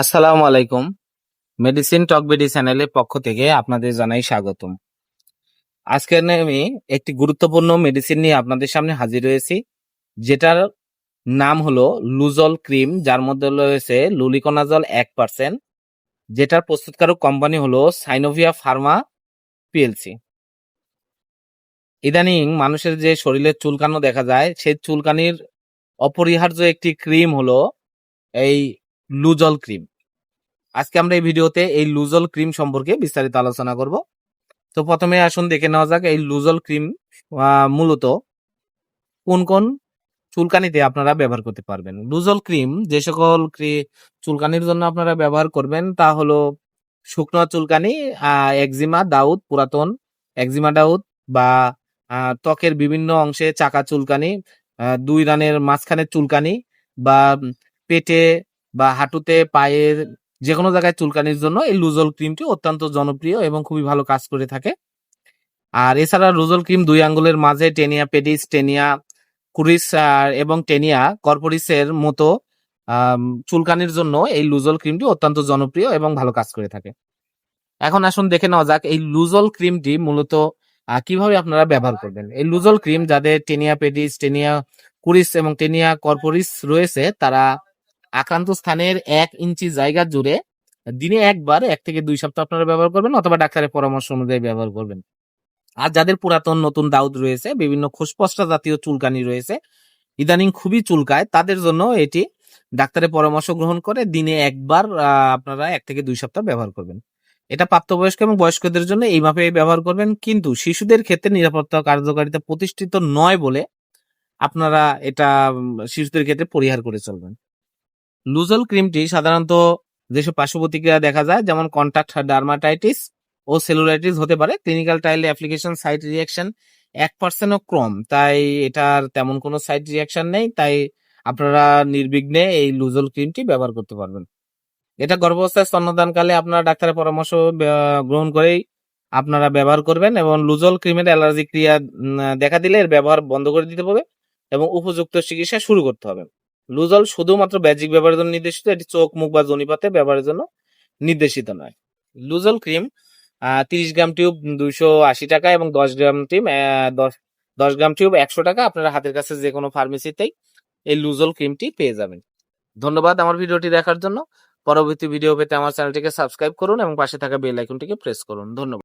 আসসালামু আলাইকুম। মেডিসিন টক বিডি চ্যানেলের পক্ষ থেকে আপনাদের জানাই স্বাগতম। আজকে আমি একটি গুরুত্বপূর্ণ মেডিসিন নিয়ে আপনাদের সামনে হাজির হয়েছি, যেটার নাম হলো লুজল ক্রিম যার মধ্যে রয়েছে লুলিকোনাজল এক পার্সেন্ট যেটার প্রস্তুতকারক কোম্পানি হলো সাইনোভিয়া ফার্মা পিএলসি ইদানিং মানুষের যে শরীরে চুলকানো দেখা যায়, সেই চুলকানির অপরিহার্য একটি ক্রিম হলো এই লুজল ক্রিম। আজকে আমরা এই ভিডিওতে এই লুজল ক্রিম সম্পর্কে বিস্তারিত আলোচনা করব। তো প্রথমে আসুন দেখে নেওয়া যাক এই লুজল ক্রিম মূলত কোন কোন চুলকানিতে আপনারা ব্যবহার করতে পারবেন। লুজল ক্রিম যে সকল চুলকানির জন্য আপনারা ব্যবহার করবেন তা হলো শুকনো চুলকানি একজিমা, দাউদ, পুরাতন একজিমা দাউদ বা ত্বকের বিভিন্ন অংশে চাকা চুলকানি দুই রানের মাঝখানে চুলকানি বা পেটে বা হাঁটুতে, পায়ের যে কোনো জায়গায় চুলকানির জন্য এই লুজল ক্রিমটি অত্যন্ত জনপ্রিয় এবং খুবই ভালো কাজ করে থাকে। আর এছাড়া লুজল ক্রিম দুই আঙ্গুলের মাঝে টেনিয়া পেডিস, টেনিয়া কুরিস এবং টেনিয়া কর্পোরিসের মতো চুলকানির জন্য এই লুজল ক্রিমটি অত্যন্ত জনপ্রিয় এবং ভালো কাজ করে থাকে। এখন আসুন দেখে নেওয়া যাক এই লুজল ক্রিমটি মূলত কীভাবে আপনারা ব্যবহার করবেন। এই লুজল ক্রিম যাদের টেনিয়া পেডিস, টেনিয়া কুরিস এবং টেনিয়া কর্পোরিস রয়েছে, তারা আক্রান্ত স্থানের এক ইঞ্চি জায়গা জুড়ে দিনে একবার এক থেকে দুই সপ্তাহ আপনারা ব্যবহার করবেন অথবা ডাক্তারের পরামর্শ অনুযায়ী ব্যবহার করবেন। আর যাদের পুরাতন, নতুন দাউদ রয়েছে, বিভিন্ন খোসপস্টা জাতীয় চুলকানি রয়েছে, ইদানিং খুবই চুলকায়, তাদের জন্য এটি ডাক্তারের পরামর্শ গ্রহণ করে দিনে একবার আপনারা এক থেকে দুই সপ্তাহ ব্যবহার করবেন। এটা প্রাপ্তবয়স্ক এবং বয়স্কদের জন্য এই মাপে ব্যবহার করবেন, কিন্তু শিশুদের ক্ষেত্রে নিরাপত্তা কার্যকারিতা প্রতিষ্ঠিত নয় বলে আপনারা এটা শিশুদের ক্ষেত্রে পরিহার করে চলবেন। লুজল ক্রিমটি সাধারণত যেসব পার্শ্ব প্রতিক্রিয়া দেখা যায়, যেমন কন্টাক্ট ডার্মাটাইটিস ও সেলুলাইটিস হতে পারে clinical trial application side reaction এক পার্সেন্টও কম। তাই এটার তেমন কোনো সাইড রিয়াকশন নেই, তাই আপনারা নির্বিঘ্নে এই লুজল ক্রিমটি ব্যবহার করতে পারবেন। এটা গর্ভাবস্থায় স্তন্যদানকালে আপনারা ডাক্তারের পরামর্শ গ্রহণ করেই আপনারা ব্যবহার করবেন এবং লুজল ক্রিমের অ্যালার্জি ক্রিয়া দেখা দিলে এর ব্যবহার বন্ধ করে দিতে হবে এবং উপযুক্ত চিকিৎসা শুরু করতে হবে। লুজল শুধুমাত্র ব্যাজিক ব্যবহারের জন্য নির্দেশিত, এটি চোখ, মুখ বা জনিপাতে ব্যবহারের জন্য নির্দেশিত নয়। লুজল ক্রিম তিরিশ গ্রাম টিউব দুইশো আশি টাকা এবং দশ গ্রাম টিউব দশ দশ গ্রাম টিউব একশো টাকা। আপনারা হাতের কাছে যে কোনো ফার্মেসিতেই এই লুজল ক্রিমটি পেয়ে যাবেন। ধন্যবাদ আমার ভিডিওটি দেখার জন্য। পরবর্তী ভিডিও পেতে আমার চ্যানেলটিকে সাবস্ক্রাইব করুন এবং পাশে থাকা বেল আইকনটিকে প্রেস করুন। ধন্যবাদ।